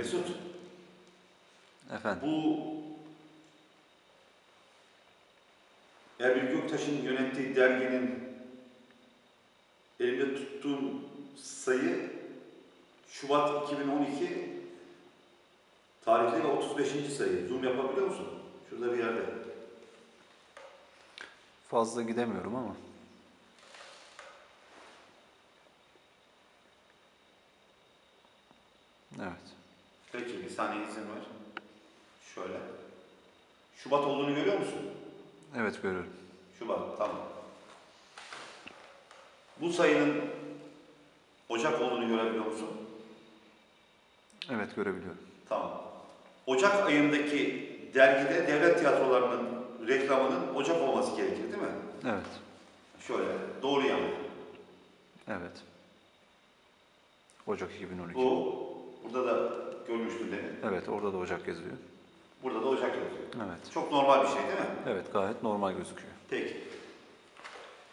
Mesut, Efendim. bu Erbil Göktaş'ın yönettiği derginin elimde tuttuğum sayı Şubat 2012 tarihli ve 35. sayı. Zoom yapabiliyor musun? Şurada bir yerde. Fazla gidemiyorum ama. Evet. Saniye izin ver. Şöyle. Şubat olduğunu görüyor musun? Evet görüyorum. Şubat, tamam. Bu sayının Ocak olduğunu görebiliyor musun? Evet görebiliyorum. Tamam. Ocak ayındaki dergide devlet tiyatrolarının reklamının Ocak olması gerekir değil mi? Evet. Şöyle, doğru yan. Evet. Ocak 2012. Bu, burada da görmüştün demin. Evet orada da Ocak yazıyor. Burada da Ocak yazıyor. Evet. Çok normal bir şey değil mi? Evet gayet normal gözüküyor. Peki.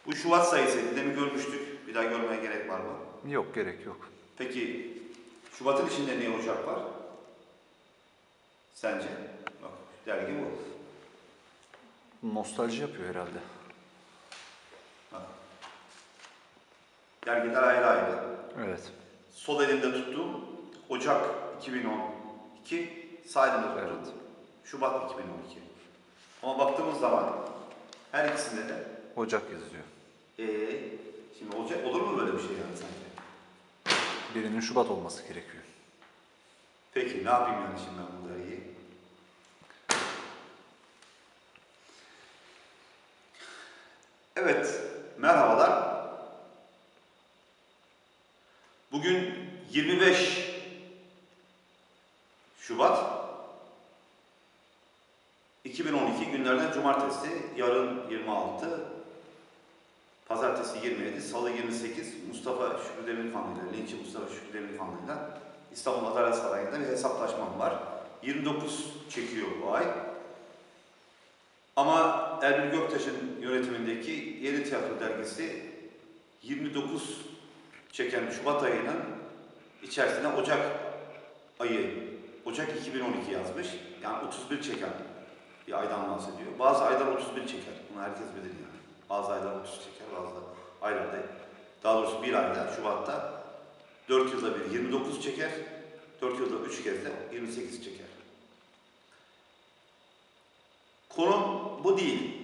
Bu Şubat sayısı, demin görmüştük. Bir daha görmeye gerek var mı? Yok gerek yok. Peki Şubat'ın içinde niye Ocak var? Sence? Bak dergi bu. Nostalji yapıyor herhalde. Dergiler ayrı ayrı. Evet. Sol elimde tuttuğum Ocak 2012, sağ elimde tuttuğum Evet. Şubat 2012. Ama baktığımız zaman her ikisinde de Ocak yazıyor. ee, şimdi olacak olur mu böyle bir şey yani sence? Birinin Şubat olması gerekiyor. Peki ne yapayım yani şimdi ben bu dergiyi? Evet, merhabalar. Bugün 25 Şubat 2012 günlerden cumartesi, yarın 26, pazartesi 27, salı 28 Mustafa Şükrü Demirkanlı'yla, Linçi Mustafa Şükrü Demirkanlı'yla İstanbul Adalet Sarayı'nda bir hesaplaşmam var. 29 çekiyor bu ay. Ama Erbil Göktaş'ın yönetimindeki Yeni Tiyatro Dergisi 29 çeken Şubat ayının içerisine Ocak ayı, Ocak 2012 yazmış. Yani 31 çeken bir aydan bahsediyor. Bazı aylar 31 çeker. Bunu herkes bilir yani. Bazı aylar 30 çeker, bazı aylarda, daha doğrusu bir ayda, Şubat'ta 4 yılda bir 29 çeker, 4 yılda 3 kez de 28 çeker. Konum bu değil.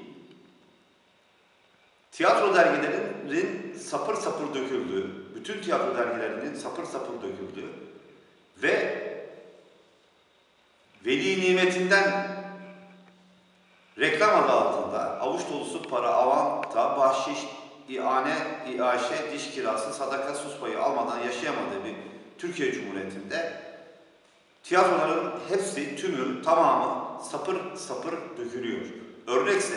Tiyatro dergilerinin sapır sapır döküldüğü, bütün tiyatro dergilerinin sapır sapır döküldüğü ve veli nimetinden reklam adı altında avuç dolusu para, avanta, bahşiş, iane, iaşe, diş kirası, sadaka, sus payı almadan yaşayamadığı bir Türkiye Cumhuriyeti'nde tiyatroların hepsi, tümü, tamamı sapır sapır dökülüyor. Örnekse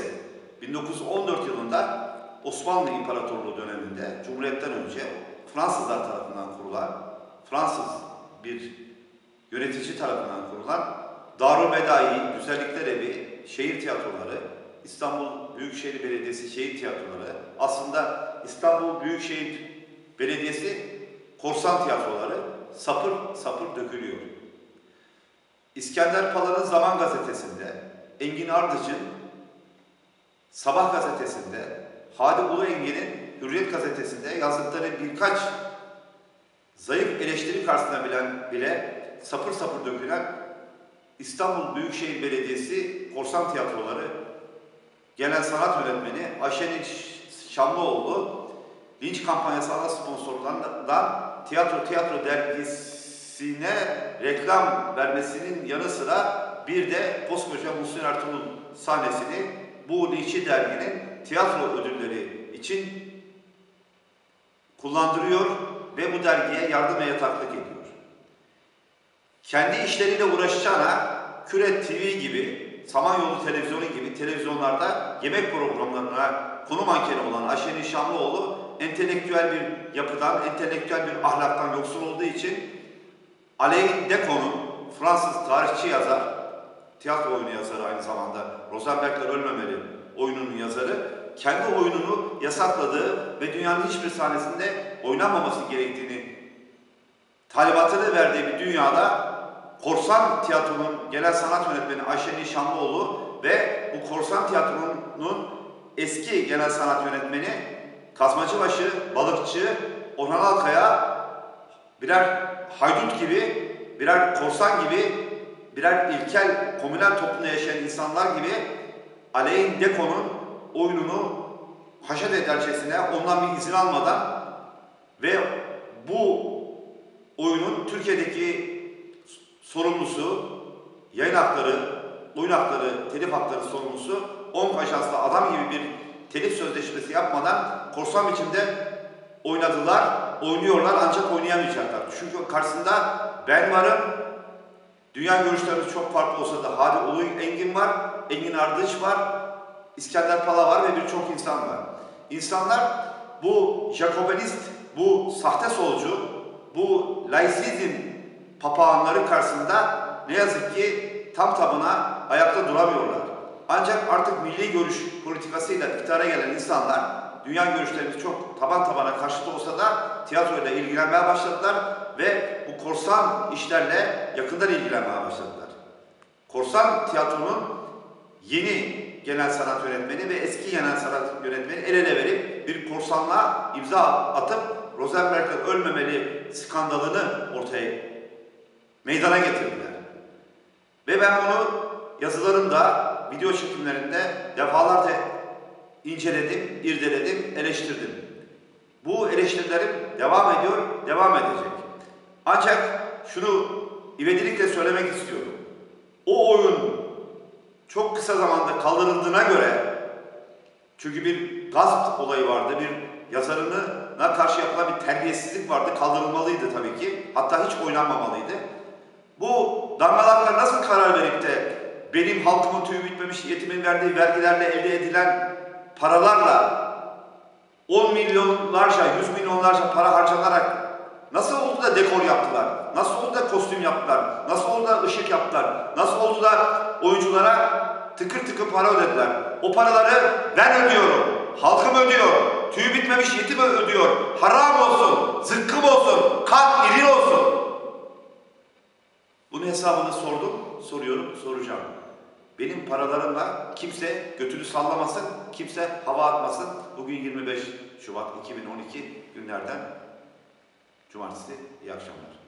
1914 yılında Osmanlı İmparatorluğu döneminde Cumhuriyet'ten önce Fransızlar tarafından kurulan, Fransız bir yönetici tarafından kurulan Darülbedai, Güzellikler Evi, şehir tiyatroları, İstanbul Büyükşehir Belediyesi şehir tiyatroları, aslında İstanbul Büyükşehir Belediyesi korsan tiyatroları sapır sapır dökülüyor. İskender Pala'nın Zaman Gazetesi'nde, Engin Ardıç'ın Sabah Gazetesi'nde, Hadi Ulu Engin'in Hürriyet Gazetesi'nde yazdıkları birkaç zayıf eleştiri karşısında bilen, bile sapır sapır dökülen İstanbul Büyükşehir Belediyesi Korsan Tiyatroları Genel Sanat Yönetmeni Ayşenin Şamlıoğlu linç kampanyası ana sponsorlarından Tiyatro Tiyatro dergisine reklam vermesinin yanı sıra bir de koskoca Muhsin Ertuğrul sahnesini bu linçi derginin tiyatro ödülleri için kullandırıyor ve bu dergiye yardım ve yataklık ediyor. Kendi işleriyle uğraşacağına Küre TV gibi, Samanyolu Televizyonu gibi televizyonlarda yemek programlarına konu mankeni olan Ayşe'nin Şamlıoğlu entelektüel bir yapıdan, entelektüel bir ahlaktan yoksun olduğu için Alain Decon'un Fransız tarihçi yazar, tiyatro oyunu yazarı aynı zamanda Rosenberg'ler Ölmemeli oyununun yazarı, kendi oyununu yasakladığı ve dünyanın hiçbir sahnesinde oynanmaması gerektiğini talimatını verdiği bir dünyada Korsan Tiyatro'nun genel sanat yönetmeni Ayşe Nişanlıoğlu ve bu Korsan Tiyatro'nun eski genel sanat yönetmeni Kazmacıbaşı, Balıkçı, Orhan Alkaya birer haydut gibi, birer korsan gibi, birer ilkel, komünel toplumda yaşayan insanlar gibi Aleyhin Deko'nun oyununu haşet edercesine ondan bir izin almadan ve bu oyunun Türkiye'deki sorumlusu, yayın hakları, oyun hakları, telif hakları sorumlusu 10 ajansla adam gibi bir telif sözleşmesi yapmadan korsan biçimde oynadılar, oynuyorlar ancak oynayamayacaklar. Çünkü karşısında ben varım, dünya görüşlerimiz çok farklı olsa da Hadi Ulu Engin var, Engin Ardıç var, İskender Pala var ve birçok insan var. İnsanlar bu Jacobinist, bu sahte solcu, bu laisizm papağanları karşısında ne yazık ki tam tabına ayakta duramıyorlar. Ancak artık milli görüş politikasıyla iktidara gelen insanlar dünya görüşlerimiz çok taban tabana karşıtı olsa da tiyatroyla ilgilenmeye başladılar ve bu korsan işlerle yakından ilgilenmeye başladılar. Korsan tiyatronun yeni genel sanat yönetmeni ve eski genel sanat yönetmeni el ele verip bir korsanlığa imza atıp Rosenberg'den ölmemeli skandalını ortaya meydana getirdiler. Ve ben bunu yazılarımda, video çekimlerinde defalarca inceledim, irdeledim, eleştirdim. Bu eleştirilerim devam ediyor, devam edecek. Ancak şunu ivedilikle söylemek istiyorum. O oyun çok kısa zamanda kaldırıldığına göre çünkü bir gasp olayı vardı, bir yazarına karşı yapılan bir terbiyesizlik vardı, kaldırılmalıydı tabii ki. Hatta hiç oynanmamalıydı. Bu damgalaklar nasıl karar verip de benim halkımın tüyü bitmemiş yetimin verdiği vergilerle elde edilen paralarla 10 milyonlarca, 100 milyonlarca para harcanarak nasıl oldu da dekor yaptılar? Nasıl oldu da kostüm yaptılar? Nasıl oldu da ışık yaptılar? Nasıl oldu da oyunculara tıkır tıkır para ödediler? O paraları ben ödüyorum. Halkım ödüyor. Tüyü bitmemiş yetim ödüyor. Haram olsun, zıkkım olsun, kalp iril olsun. Bunun hesabını sordum, soruyorum, soracağım. Benim paralarımla kimse götünü sallamasın, kimse hava atmasın. Bugün 25 Şubat 2012 günlerden Cumartesi. İyi akşamlar.